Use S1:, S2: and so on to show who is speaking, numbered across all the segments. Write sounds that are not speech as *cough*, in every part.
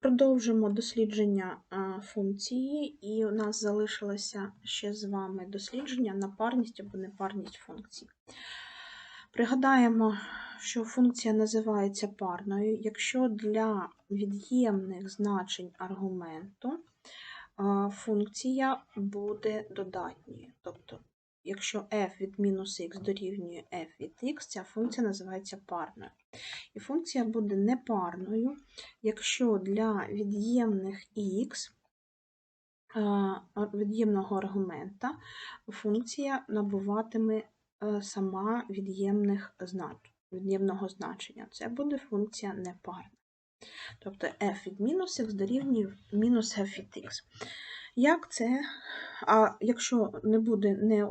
S1: Продовжимо дослідження функції, і у нас залишилося ще з вами дослідження на парність або непарність функцій. Пригадаємо, що функція називається парною, якщо для від'ємних значень аргументу функція буде додатньою. Тобто, якщо f від мінус х дорівнює f від x, ця функція називається парною. І функція буде непарною, якщо для від'ємних х від'ємного аргумента функція набуватиме е, сама від'ємних від'ємного значення. Це буде функція непарна. Тобто f від мінус х дорівнює мінус f від х. Як це? А якщо не буде не,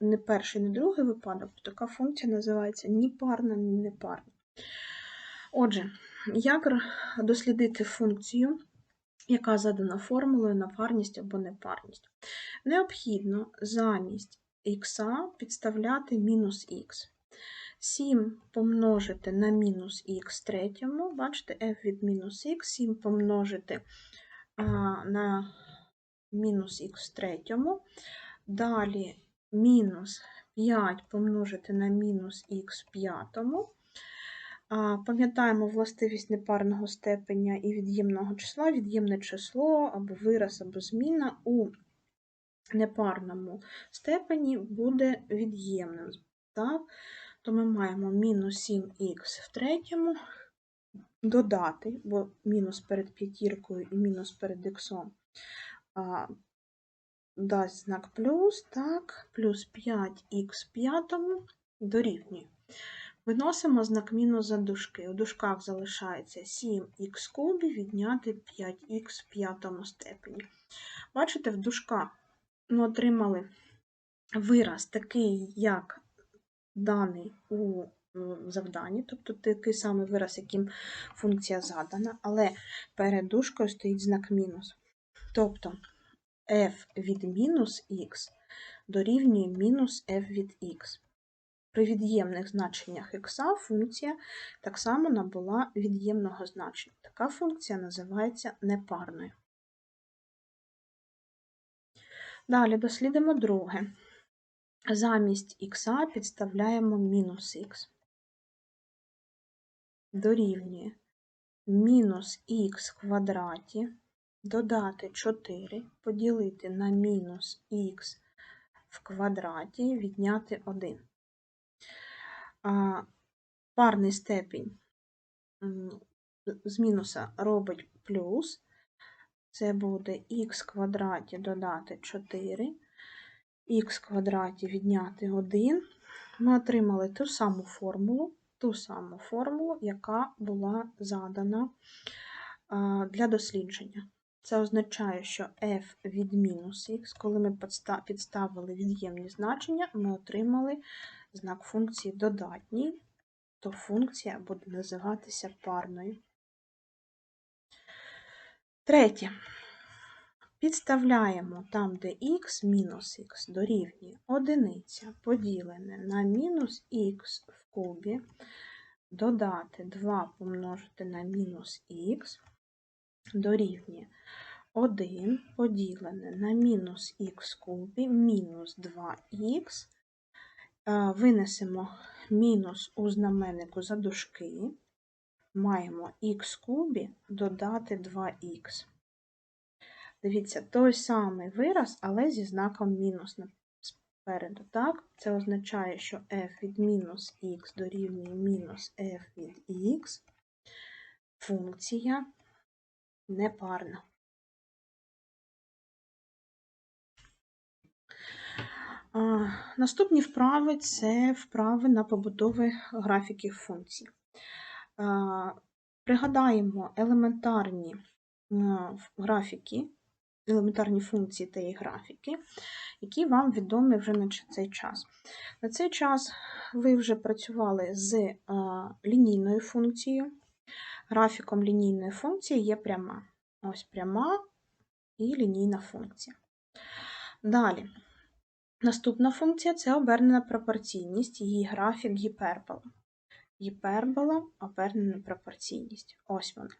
S1: не перший, не другий випадок, то така функція називається ні парна, ні непарна. Отже, як дослідити функцію, яка задана формулою на парність або непарність? Необхідно замість х підставляти мінус х. 7 помножити на мінус х третьому, бачите, f від мінус х, 7 помножити а, на мінус х третьому. Далі мінус 5 помножити на мінус х п'ятому. Пам'ятаємо властивість непарного степеня і від'ємного числа, від'ємне число або вираз, або зміна у непарному степені буде від'ємним. То ми маємо мінус 7х в третьому додати, бо мінус перед п'ятіркою і мінус перед іксом дасть знак плюс, так, плюс 5х п'ятому дорівнює. Виносимо знак мінус за дужки. У дужках залишається 7х кубі відняти 5х в п'ятому степені. Бачите, в дужках ми отримали вираз такий, як даний у завданні, тобто такий самий вираз, яким функція задана, але перед дужкою стоїть знак мінус. Тобто f від мінус х дорівнює мінус f від х. При від'ємних значеннях х функція так само набула від'ємного значення. Така функція називається непарною. Далі дослідимо друге. Замість х підставляємо мінус х. Дорівнює мінус х квадраті додати 4, поділити на мінус х в квадраті, відняти 1 парний степінь з мінуса робить плюс, це буде х квадраті додати 4, х квадраті відняти 1. Ми отримали ту саму формулу, ту саму формулу, яка була задана для дослідження. Це означає, що f від мінус х, коли ми підставили від'ємні значення, ми отримали знак функції додатній, то функція буде називатися парною. Третє. Підставляємо там, де х мінус х дорівнює одиниця поділене на мінус х в кубі, додати 2 помножити на мінус х дорівнює 1 поділене на мінус х кубі мінус 2х винесемо мінус у знаменнику за дужки, маємо х кубі додати 2х. Дивіться, той самий вираз, але зі знаком мінус спереду. Так? Це означає, що f від мінус х дорівнює мінус f від х, функція непарна. Наступні вправи це вправи на побудови графіків функцій. Пригадаємо елементарні графіки, елементарні функції їх графіки, які вам відомі вже на цей час. На цей час ви вже працювали з лінійною функцією. Графіком лінійної функції є пряма. Ось пряма і лінійна функція. Далі. Наступна функція це обернена пропорційність, її графік гіпербола. Гіпербола, обернена пропорційність. Ось вона.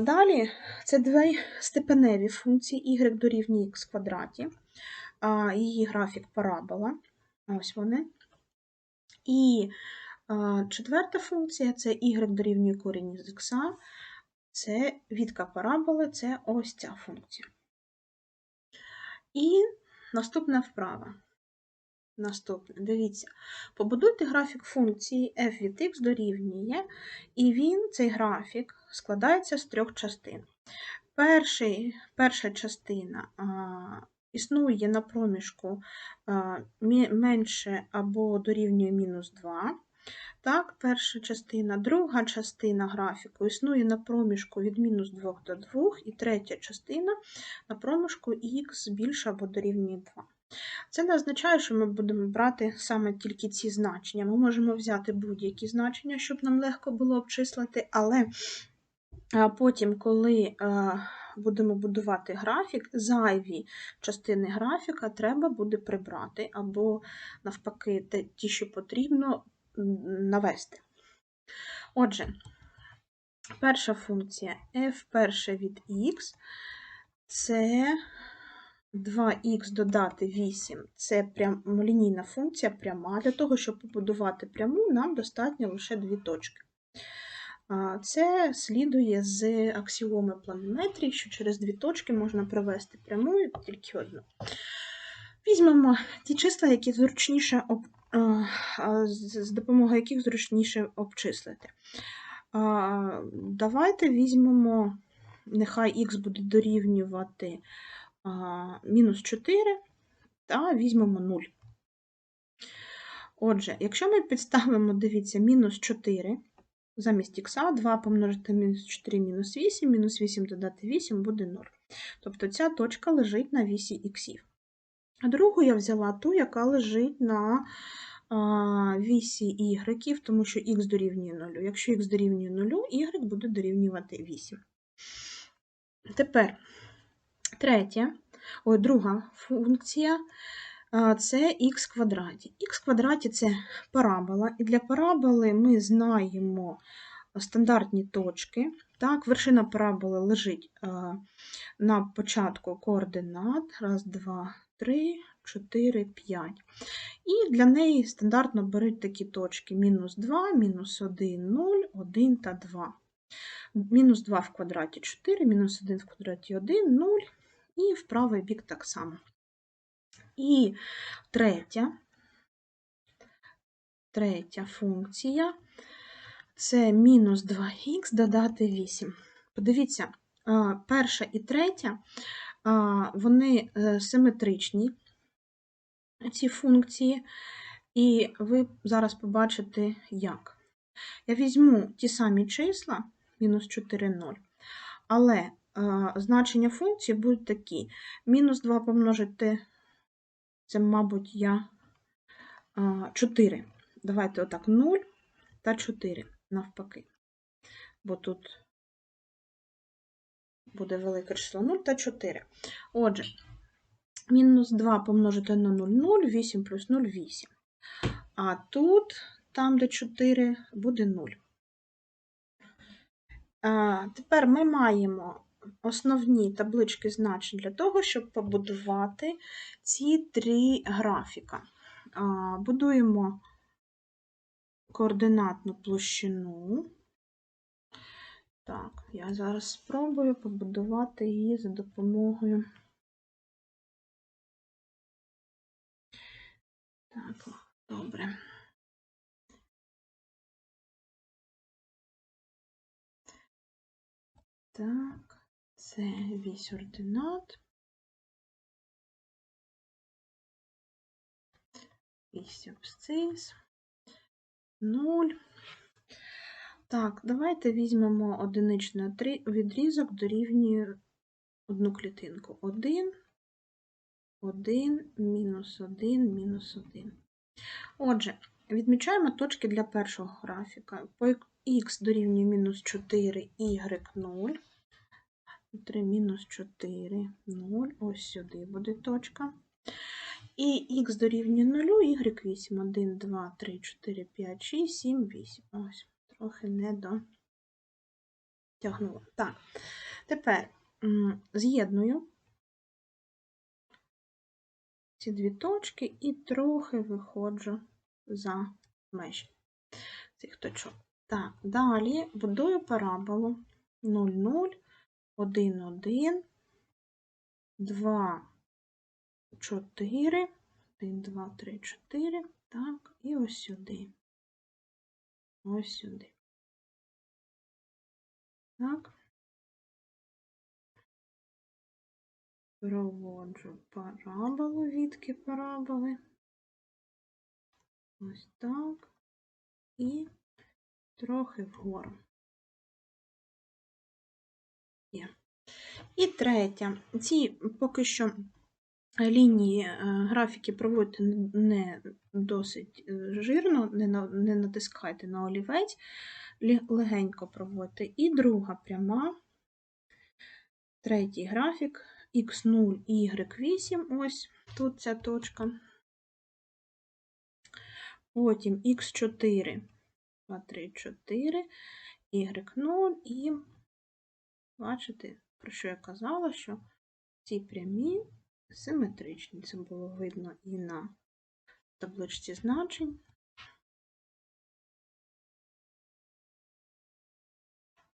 S1: Далі це дві степеневі функції y дорівнює х квадраті, її графік парабола. Ось вони. І четверта функція це y дорівнює корінь з х, це відка параболи, це ось ця функція. І наступна вправа. Наступне, дивіться, побудуйте графік функції f від x дорівнює, і він, цей графік, складається з трьох частин. Перший, перша частина а, існує на проміжку а, менше або дорівнює мінус 2. Так, перша частина. Друга частина графіку існує на проміжку від мінус 2 до 2, і третя частина на проміжку х більше або дорівнює 2. Це не означає, що ми будемо брати саме тільки ці значення. Ми можемо взяти будь-які значення, щоб нам легко було обчислити, але потім, коли будемо будувати графік, зайві частини графіка треба буде прибрати, або, навпаки, ті, що потрібно, навести. Отже, перша функція f перше від x це 2х додати 8 це прям лінійна функція пряма. Для того, щоб побудувати пряму, нам достатньо лише дві точки. Це слідує з аксіоми планометрії, що через дві точки можна провести пряму тільки одну. Візьмемо ті числа, які зручніше з допомогою яких зручніше обчислити. Давайте візьмемо, нехай х буде дорівнювати мінус 4 та візьмемо 0. Отже, якщо ми підставимо, дивіться, мінус 4 замість х, 2 помножити мінус 4 мінус 8, мінус 8 додати 8 буде 0. Тобто ця точка лежить на вісі х. А другу я взяла ту, яка лежить на вісі y, тому що х дорівнює 0. Якщо х дорівнює 0, y буде дорівнювати 8. Тепер третя, ой, друга функція це х квадраті. Х квадраті це парабола, і для параболи ми знаємо стандартні точки. Так, Вершина параболи лежить на початку координат. Раз, два, три, 4, 5. І для неї стандартно беруть такі точки: мінус 2, мінус 1, 0, 1 та 2. Мінус 2 в квадраті 4, мінус 1 в квадраті 1, 0, і в правий бік так само. І третя, третя функція це мінус 2х додати 8. Подивіться, перша і третя, вони е, симетричні, ці функції, і ви зараз побачите, як. Я візьму ті самі числа, мінус 4, 0, але значення функції будуть такі. Мінус 2 помножити, це, мабуть, я 4. Давайте отак 0 та 4 навпаки. Бо тут буде велике число 0 та 4. Отже, мінус 2 помножити на 0, 0, 8 плюс 0 8. А тут, там, де 4, буде 0. А, Тепер ми маємо основні таблички значень для того, щоб побудувати ці три графіка. Будуємо координатну площину. Так, я зараз спробую побудувати її за допомогою. Так, добре. Так. Це вісь ординат. Вісь абсцис. 0. Так, давайте візьмемо одиничний відрізок дорівнює одну клітинку. 1, 1, мінус 1, мінус 1. Отже, відмічаємо точки для першого графіка. По х дорівнює мінус 4, y 0. 3 мінус 4, 0, ось сюди буде точка. І х дорівнює 0, y 8, 1, 2, 3, 4, 5, 6, 7, 8. Ось, трохи не Тягнула. Так. Тепер з'єдную ці дві точки і трохи виходжу за межі цих точок. Так, далі будую параболу 0, 0, 1, 1, 2, 4, 1, 2, 3, 4, так, і ось сюди. Ось сюди. Так. Проводжу параболу, відки параболи. Ось так. І трохи вгору. І третя. Ці поки що лінії е, графіки проводьте не досить е, жирно, не натискайте на олівець, легенько проводьте. І друга пряма, третій графік, x0 і y8, ось тут ця точка. Потім x4, 2, 3, 4, y0 і бачите, про що я казала, що ці прямі симетричні. Це було видно і на табличці значень.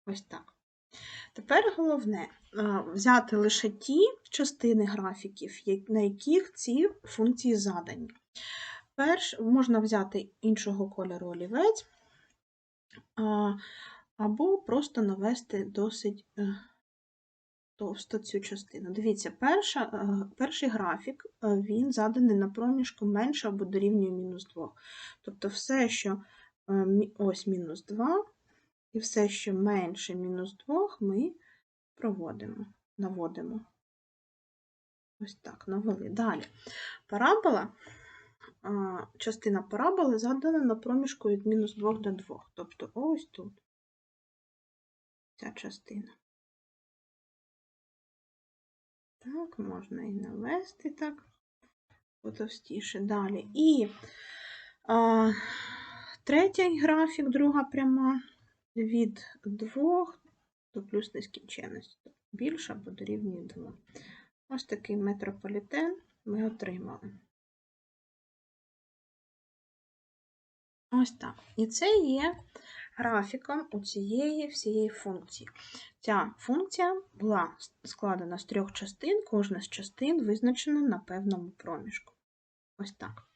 S1: Ось так. Тепер головне взяти лише ті частини графіків, на яких ці функції задані. Перш можна взяти іншого кольору олівець, або просто навести досить е, товсто цю частину. Дивіться, перша, е, перший графік е, він заданий на проміжку менше або дорівнює мінус 2. Тобто все, що е, ось мінус 2, і все, що менше мінус 2, ми проводимо, наводимо. Ось так, навели. Далі. Парабола, частина параболи задана на проміжку від мінус 2 до 2. Тобто ось тут ця частина. Так, можна і навести так потовстіше. Далі. І а, третій графік, друга пряма від 2 до плюс нескінченності. Більше або дорівнює 2. Ось такий метрополітен ми отримали. Ось так. І це є графіком у цієї всієї функції. Ця функція була складена з трьох частин, кожна з частин визначена на певному проміжку. Ось так.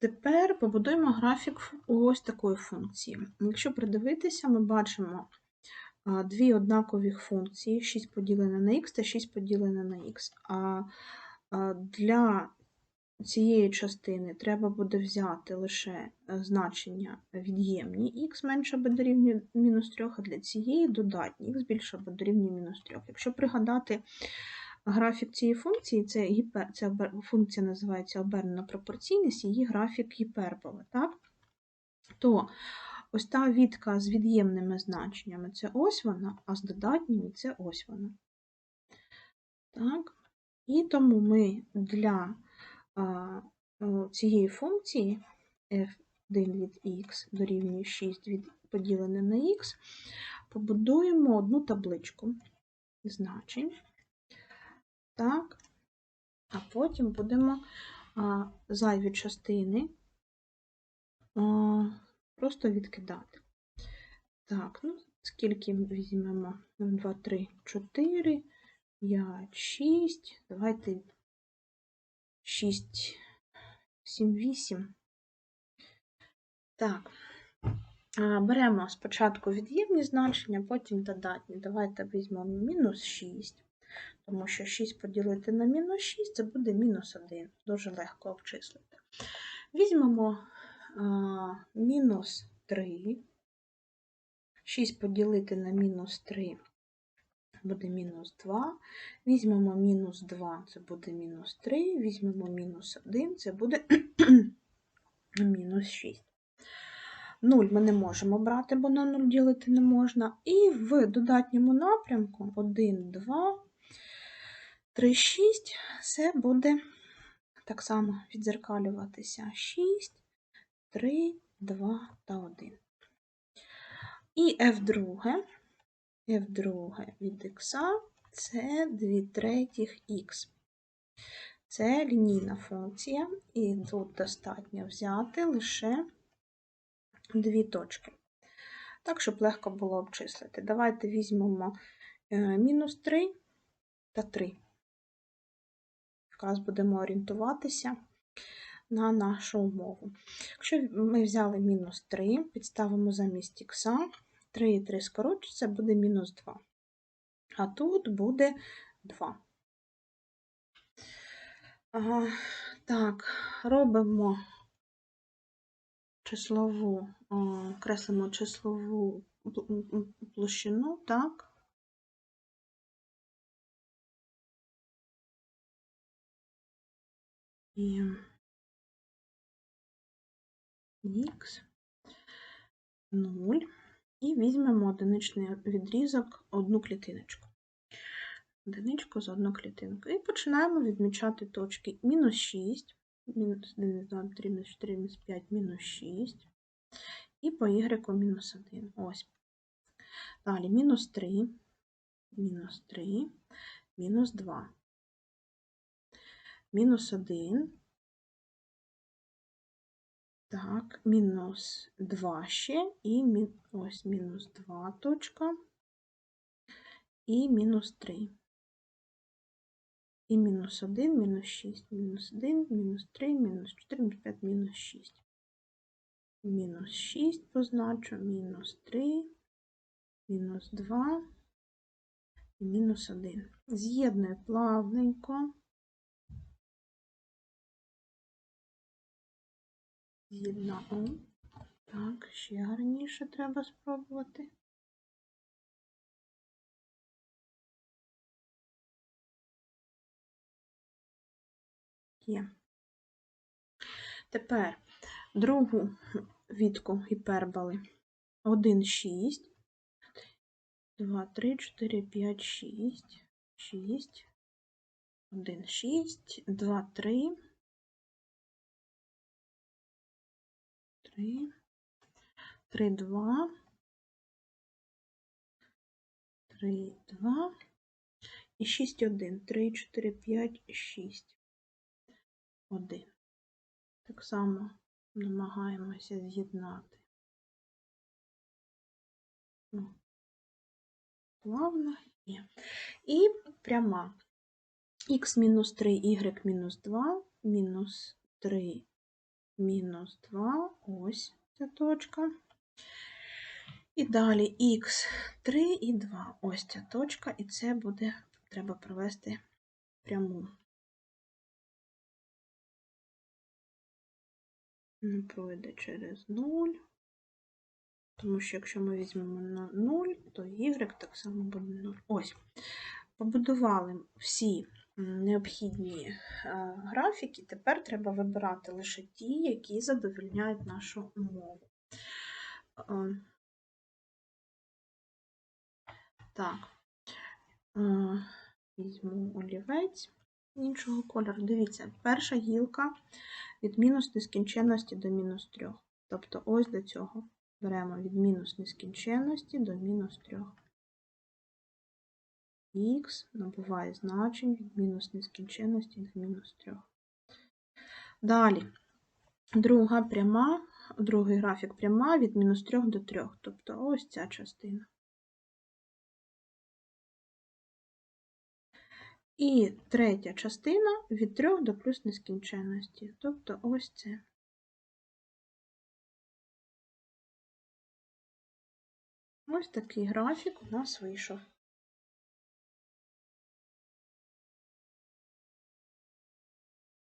S1: Тепер побудуємо графік ось такої функції. Якщо придивитися, ми бачимо дві однакові функції: 6 поділене на х та 6 поділене на х. А а, для цієї частини треба буде взяти лише е, значення від'ємні х менше або дорівнює мінус 3, а для цієї додатні х більше або дорівнює мінус 3. Якщо пригадати графік цієї функції, це, гіпер, ця функція називається обернена пропорційність, її графік гіперболи, так? то ось та відка з від'ємними значеннями це ось вона, а з додатніми це ось вона. Так? І тому ми для а, цієї функції f1 від x дорівнює 6 від поділене на x, побудуємо одну табличку значень. Так, а потім будемо а, зайві частини а, просто відкидати. Так, ну, скільки візьмемо? 2, 3, 4, 5, 6. Давайте 6, 7, 8. Так. Беремо спочатку від'ємні значення, потім додатні. Давайте візьмемо мінус 6, тому що 6 поділити на мінус 6 це буде мінус 1. Дуже легко обчислити. Візьмемо а, мінус 3. 6 поділити на мінус 3 буде мінус 2. Візьмемо мінус 2, це буде мінус 3. Візьмемо мінус 1, це буде *clears throat* мінус 6. 0 ми не можемо брати, бо на 0 ділити не можна. І в додатньому напрямку 1, 2, 3, 6 це буде так само відзеркалюватися 6, 3, 2 та 1. І F2 f друге від х це 2 третіх х. Це лінійна функція, і тут достатньо взяти лише дві точки. Так, щоб легко було обчислити. Давайте візьмемо е, мінус 3 та 3. Якраз будемо орієнтуватися на нашу умову. Якщо ми взяли мінус 3, підставимо замість х, 3 і 3 скорочиться, буде мінус 2. А тут буде 2. Ага, Так, робимо числову, креслимо числову площину, так. І х 0. І візьмемо одиничний відрізок одну клітиночку. Одиничку за одну клітинку. І починаємо відмічати точки мінус 6, мінус 1, 2, 3, мінус 4, мінус 5, мінус 6. І по y мінус 1. Ось. Далі мінус 3, мінус 3, мінус 2. Мінус 1, так, мінус 2 ще, і ось мінус 2 точка, і мінус 3. І мінус 1, мінус 6, мінус 1, мінус 3, мінус 4, мінус 5, мінус 6. Мінус 6 позначу, мінус 3, мінус 2 і мінус 1. З'єдную плавненько. З'єднав. Так, ще гарніше треба спробувати. Є. Тепер другу відку гіперболи. 1, 6, 2, 3, 4, 5, 6, 6, 1, 6, 2, 3, 3, 3, 2, 3, 2 і 6, 1, 3, 4, 5, 6, 1. Так само намагаємося з'єднати. Ну, плавно є. І пряма х мінус 3, y мінус 2, мінус 3 мінус 2, ось ця точка. І далі х3 і 2, ось ця точка, і це буде, треба провести пряму. Не пройде через 0, тому що якщо ми візьмемо на 0, то y так само буде 0. Ось, побудували всі необхідні е, графіки, тепер треба вибирати лише ті, які задовільняють нашу умову. Е, так, е, візьму олівець іншого кольору. Дивіться, перша гілка від мінус нескінченності до мінус 3. Тобто ось до цього беремо від мінус нескінченності до мінус 3 х набуває значень від мінус нескінченності до мінус 3. Далі, друга пряма, другий графік пряма від мінус 3 до 3, тобто ось ця частина. І третя частина від 3 до плюс нескінченності, тобто ось це. Ось такий графік у нас вийшов.